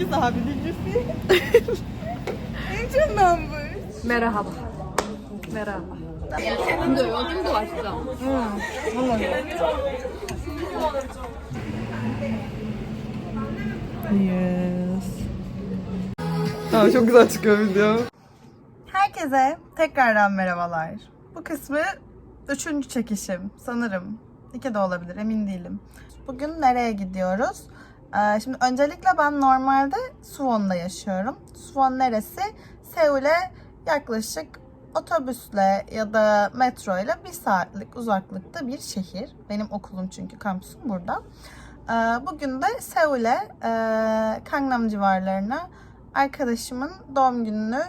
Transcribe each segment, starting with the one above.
Herkes abilicisi. Heyecanlanmış. Merhaba. Merhaba. 근데 여기도 맛있어. Yes. Aa, çok güzel çıkıyor video. Herkese tekrardan merhabalar. Bu kısmı üçüncü çekişim sanırım. İki de olabilir emin değilim. Bugün nereye gidiyoruz? Ee, şimdi öncelikle ben normalde Suwon'da yaşıyorum. Suwon neresi? Seul'e yaklaşık otobüsle ya da metro ile bir saatlik uzaklıkta bir şehir. Benim okulum çünkü kampüsüm burada. Ee, Bugün de Seul'e, e, Gangnam civarlarına arkadaşımın doğum gününü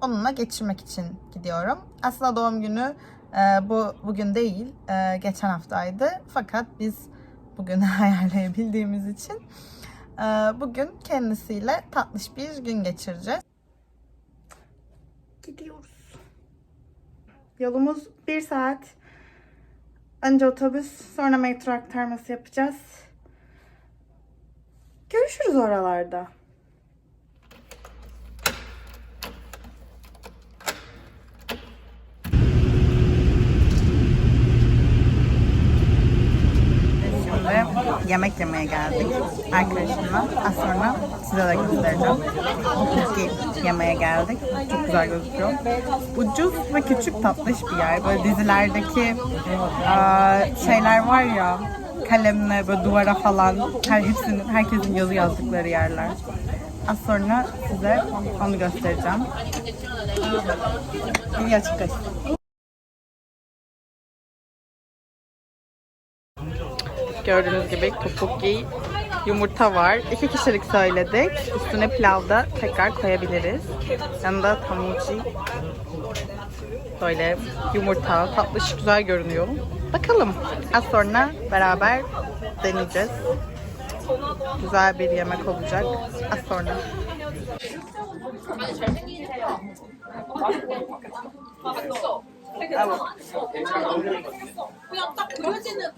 onunla geçirmek için gidiyorum. Aslında doğum günü e, bu bugün değil, e, geçen haftaydı. Fakat biz bugünü ayarlayabildiğimiz için e, bugün kendisiyle tatlış bir gün geçireceğiz. Gidiyoruz. Yolumuz bir saat. Önce otobüs, sonra metro aktarması yapacağız. Görüşürüz oralarda. Şimdi yemek yemeye geldik arkadaşımla. Az sonra size de göstereceğim. Cookie yemeye geldik. Çok güzel gözüküyor. Ucuz ve küçük tatlış bir yer. Böyle dizilerdeki şeyler var ya kalemle böyle duvara falan her hepsinin herkesin yazı yazdıkları yerler. Az sonra size onu göstereceğim. Açık açık. Gördüğünüz gibi tteokbokki yumurta var. İki kişilik söyledik. Üstüne pilav da tekrar koyabiliriz. Yanında tamuchi böyle yumurta, tatlış güzel görünüyor. Bakalım. Az sonra beraber deneyeceğiz. Güzel bir yemek olacak. Az sonra. 되게 참 안했어 그냥 딱 그려지는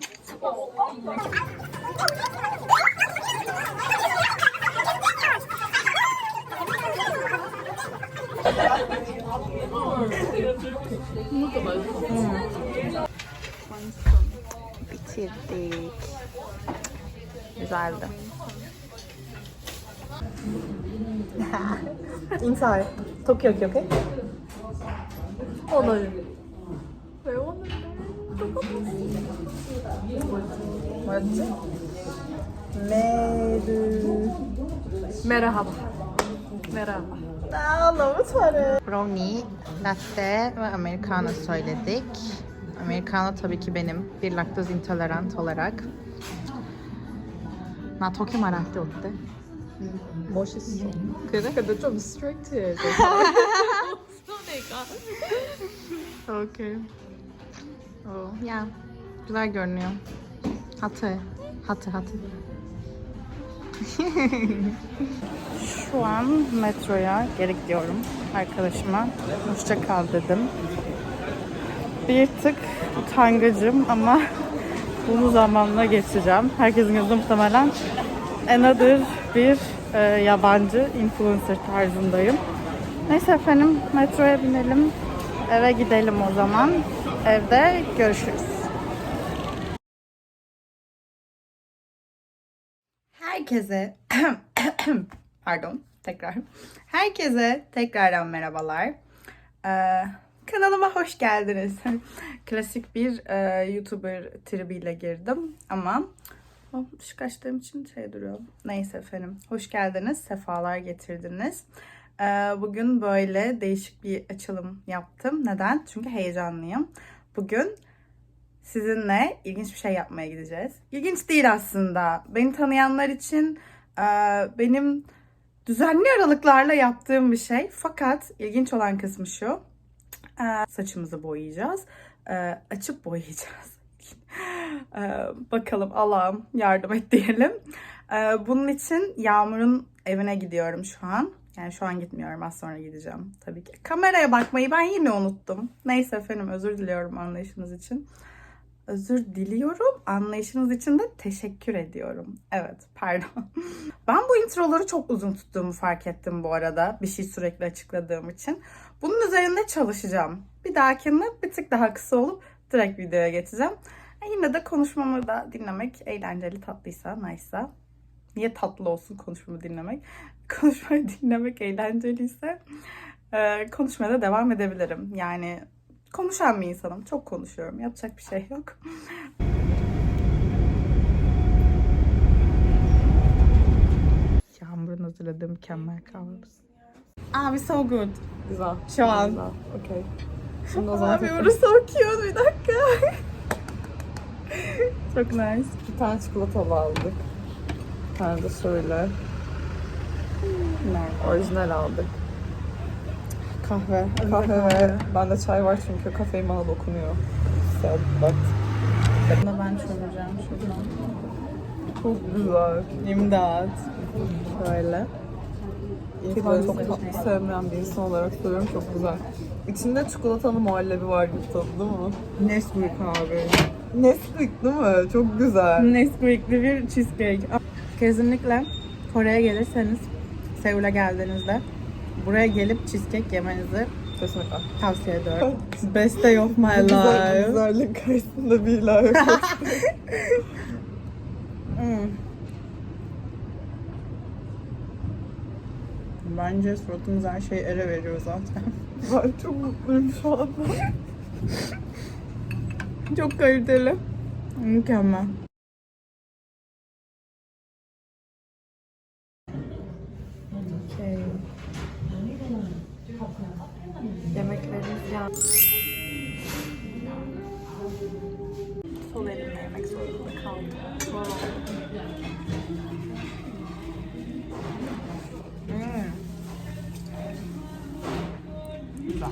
Siete. Esatto. Inside. Tokyo, okay? Oh no. 였지? 메르 merhaba. Merhaba. 아 너무 잘해. Brownie, latte ve americano söyledik. Americano tabii ki benim bir laktoz intolerant olarak. 나 토끼 말할 때 어때? 멋있어. 그래? 근데 좀 스트릭트해. Okey. Oh, ya güzel görünüyor. Hatı, hatı, hatı. Şu an metroya geri gidiyorum arkadaşıma. Hoşça kal dedim. Bir tık utangacım ama bunu zamanla geçeceğim. Herkesin gözünde muhtemelen another bir e, yabancı influencer tarzındayım. Neyse efendim metroya binelim. Eve gidelim o zaman. Evde görüşürüz. Herkese pardon tekrar. Herkese tekrardan merhabalar. Ee, kanalıma hoş geldiniz. Klasik bir e, YouTuber tribiyle girdim ama o ışık açtığım için şey duruyor. Neyse efendim. Hoş geldiniz. Sefalar getirdiniz. Ee, bugün böyle değişik bir açılım yaptım. Neden? Çünkü heyecanlıyım. Bugün sizinle ilginç bir şey yapmaya gideceğiz. İlginç değil aslında. Beni tanıyanlar için e, benim düzenli aralıklarla yaptığım bir şey. Fakat ilginç olan kısmı şu. E, saçımızı boyayacağız. E, açıp boyayacağız. Bakalım Allah'ım yardım et diyelim. Bunun için Yağmur'un evine gidiyorum şu an. Yani şu an gitmiyorum az sonra gideceğim tabii ki. Kameraya bakmayı ben yine unuttum. Neyse efendim özür diliyorum anlayışınız için. özür diliyorum. Anlayışınız için de teşekkür ediyorum. Evet, pardon. Ben bu introları çok uzun tuttuğumu fark ettim bu arada. Bir şey sürekli açıkladığım için. Bunun üzerinde çalışacağım. Bir dahakinde bir tık daha kısa olup direkt videoya geçeceğim. E yine de konuşmamı da dinlemek eğlenceli, tatlıysa, nice'sa. Niye tatlı olsun konuşmamı dinlemek? Konuşmayı dinlemek eğlenceliyse e, konuşmaya da devam edebilirim. Yani konuşan bir insanım. Çok konuşuyorum. Yapacak bir şey yok. Yağmur'un hazırladığı mükemmel kahvaltı. Abi so good. Güzel. Şu an. Güzel. Okey. Şimdi o zaman Abi orası okuyor bir dakika. Çok nice. bir tane çikolatalı aldık. De şöyle orijinal aldık. Kahve. Kahve ve bende çay var çünkü kafein bana dokunuyor. Sad but. Bunu ben çözeceğim şuradan. Çok güzel. İmdat. Şöyle. İnsan çok tatlı sevmeyen bir insan olarak söylüyorum çok güzel. İçinde çikolatalı muhallebi var gibi tadı değil mi? Nesquik abi. Nesquik değil mi? Çok güzel. Nesquik'li bir cheesecake. Kesinlikle Kore'ye gelirseniz, Seul'e geldiğinizde buraya gelip cheesecake yemenizi Kesinlikle. tavsiye ediyorum. Best day of my Güzel, life. güzellik karşısında bir ilahi yok. Hmm. Bence suratımız her şeyi ele veriyor zaten. ben çok mutluyum şu anda. Çok kaliteli. Mükemmel. Okay. Yemeklerimiz yani. Sol elimle yemek zorunda kaldım. Hmm. Güzel.